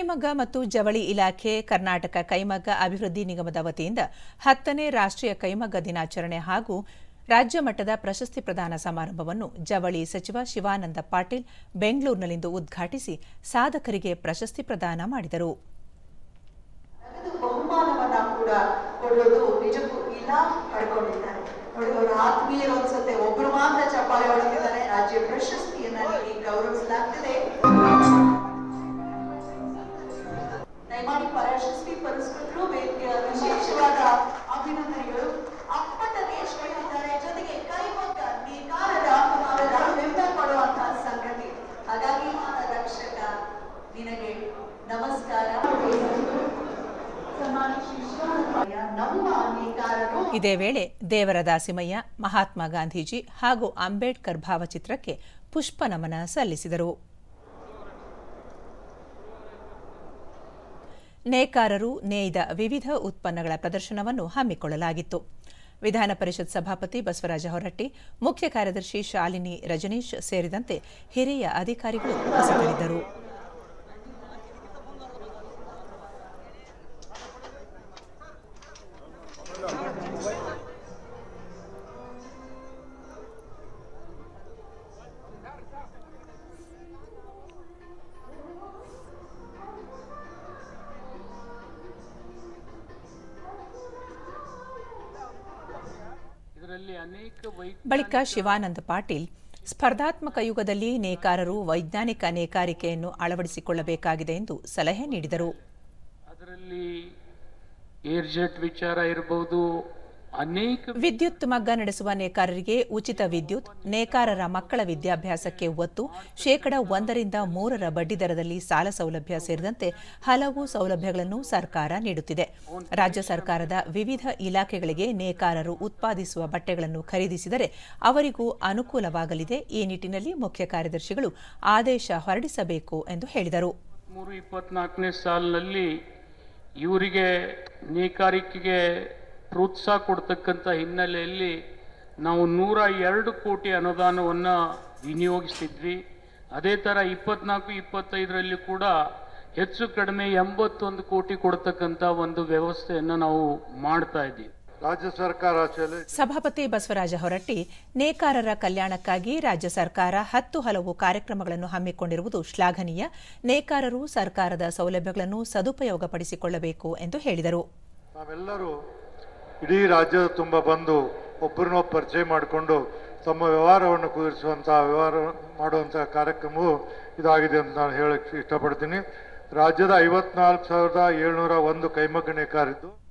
ಕೈಮಗ್ಗ ಮತ್ತು ಜವಳಿ ಇಲಾಖೆ ಕರ್ನಾಟಕ ಕೈಮಗ್ಗ ಅಭಿವೃದ್ಧಿ ನಿಗಮದ ವತಿಯಿಂದ ಹತ್ತನೇ ರಾಷ್ಟ್ರೀಯ ಕೈಮಗ್ಗ ದಿನಾಚರಣೆ ಹಾಗೂ ರಾಜ್ಯ ಮಟ್ಟದ ಪ್ರಶಸ್ತಿ ಪ್ರದಾನ ಸಮಾರಂಭವನ್ನು ಜವಳಿ ಸಚಿವ ಶಿವಾನಂದ ಪಾಟೀಲ್ ಬೆಂಗಳೂರಿನಲ್ಲಿಂದು ಉದ್ಘಾಟಿಸಿ ಸಾಧಕರಿಗೆ ಪ್ರಶಸ್ತಿ ಪ್ರದಾನ ಮಾಡಿದರು. ಆತ್ಮೀಯರು ಒಬ್ರು ಮಾತ್ರ ಚಪ್ಪಾಳೆ ರಾಜ್ಯ ಪ್ರಶಸ್ತಿಯನ್ನ ಗೌರವಿಸಲಾಗ್ತದೆ. ಇದೇ ವೇಳೆ ದೇವರ ದಾಸಿಮಯ್ಯ ಮಹಾತ್ಮ ಗಾಂಧೀಜಿ ಹಾಗೂ ಅಂಬೇಡ್ಕರ್ ಭಾವಚಿತ್ರಕ್ಕೆ ಪುಷ್ಪ ನಮನ ಸಲ್ಲಿಸಿದರು. ನೇಕಾರರು ನೇಯ್ದ ವಿವಿಧ ಉತ್ಪನ್ನಗಳ ಪ್ರದರ್ಶನವನ್ನು ಹಮ್ಮಿಕೊಳ್ಳಲಾಗಿತ್ತು. ವಿಧಾನ ಪರಿಷತ್ ಸಭಾಪತಿ ಬಸವರಾಜ ಹೊರಟ್ಟಿ, ಮುಖ್ಯ ಕಾರ್ಯದರ್ಶಿ ಶಾಲಿನಿ ರಜನೀಶ್ ಸೇರಿದಂತೆ ಹಿರಿಯ ಅಧಿಕಾರಿಗಳು ಉಪಸ್ಥಿತರಿದ್ದರು. ಬಳಿಕ ಶಿವಾನಂದ ಪಾಟೀಲ್, ಸ್ಪರ್ಧಾತ್ಮಕ ಯುಗದಲ್ಲಿ ನೇಕಾರರು ವೈಜ್ಞಾನಿಕ ನೇಕಾರಿಕೆಯನ್ನು ಅಳವಡಿಸಿಕೊಳ್ಳಬೇಕಾಗಿದೆ ಎಂದು ಸಲಹೆ ನೀಡಿದರು. ಅದರಲ್ಲಿ ಏರ್ಜೆಟ್ ವಿಚಾರ ಇರಬಹುದು ಅನೇಕ ವಿದ್ಯುತ್ ಮಗ್ಗ ನಡೆಸುವ ನೇಕಾರರಿಗೆ ಉಚಿತ ವಿದ್ಯುತ್ ನೇಕಾರರ ಮಕ್ಕಳ ವಿದ್ಯಾಭ್ಯಾಸಕ್ಕೆ ಒತ್ತು ಶೇಕಡ ಒಂದರಿಂದ ಮೂರರ ಬಡ್ಡಿದರದಲ್ಲಿ ಸಾಲ ಸೌಲಭ್ಯ ಸೇರಿದಂತೆ ಹಲವು ಸೌಲಭ್ಯಗಳನ್ನು ಸರ್ಕಾರ ನೀಡುತ್ತಿದೆ. ರಾಜ್ಯ ಸರ್ಕಾರದ ವಿವಿಧ ಇಲಾಖೆಗಳಿಗೆ ನೇಕಾರರು ಉತ್ಪಾದಿಸುವ ಬಟ್ಟೆಗಳನ್ನು ಖರೀದಿಸಿದರೆ ಅವರಿಗೂ ಅನುಕೂಲವಾಗಲಿದೆ. ಈ ನಿಟ್ಟಿನಲ್ಲಿ ಮುಖ್ಯ ಕಾರ್ಯದರ್ಶಿಗಳು ಆದೇಶ ಹೊರಡಿಸಬೇಕು ಎಂದು ಹೇಳಿದರು. ಸಾಲಿನಲ್ಲಿ ಇವರಿಗೆ ನೇಕಾರಿಕೆಗೆ ಪ್ರೋತ್ಸಾಹ ಕೊಡ್ತಕ್ಕಂಥ ಹಿನ್ನೆಲೆಯಲ್ಲಿ ನಾವು ನೂರ ಎರಡು ಕೋಟಿ ಅನುದಾನವನ್ನು ವಿನಿಯೋಗಿಸ್ತಿದ್ವಿ. ಅದೇ ಥರ ಇಪ್ಪತ್ನಾಲ್ಕು ಇಪ್ಪತ್ತೈದರಲ್ಲಿ ಕೂಡ ಹೆಚ್ಚು ಕಡಿಮೆ ಎಂಬತ್ತೊಂದು ಕೋಟಿ ಕೊಡ್ತಕ್ಕಂಥ ಒಂದು ವ್ಯವಸ್ಥೆಯನ್ನು ನಾವು ಮಾಡ್ತಾ ಇದ್ದೀವಿ. ರಾಜ್ಯ ಸರ್ಕಾರ ಸಭಾಪತಿ ಬಸವರಾಜ ಹೊರಟ್ಟಿ ನೇಕಾರರ ಕಲ್ಯಾಣಕ್ಕಾಗಿ ರಾಜ್ಯ ಸರ್ಕಾರ ಹತ್ತು ಹಲವು ಕಾರ್ಯಕ್ರಮಗಳನ್ನು ಹಮ್ಮಿಕೊಂಡಿರುವುದು ಶ್ಲಾಘನೀಯ. ನೇಕಾರರು ಸರ್ಕಾರದ ಸೌಲಭ್ಯಗಳನ್ನು ಸದುಪಯೋಗಪಡಿಸಿಕೊಳ್ಳಬೇಕು ಎಂದು ಹೇಳಿದರು. ನಾವೆಲ್ಲರೂ ಇಡೀ ರಾಜ್ಯದ ತುಂಬ ಬಂದು ಒಬ್ಬರನ್ನೊಬ್ಬ ಪರಿಚಯ ಮಾಡಿಕೊಂಡು ತಮ್ಮ ವ್ಯವಹಾರವನ್ನು ಕುದುರಿಸುವಂತಹ ವ್ಯವಹಾರ ಮಾಡುವಂತಹ ಕಾರ್ಯಕ್ರಮವು ಇದಾಗಿದೆ ಅಂತ ನಾನು ಹೇಳಕ್ಕೆ ಇಷ್ಟಪಡ್ತೀನಿ. ರಾಜ್ಯದ ಐವತ್ನಾಲ್ಕು ಸಾವಿರದ ಏಳ್ನೂರ ಒಂದು ಕೈಮಗ್ಗಣೆ ನೇಕಾರಿದ್ದು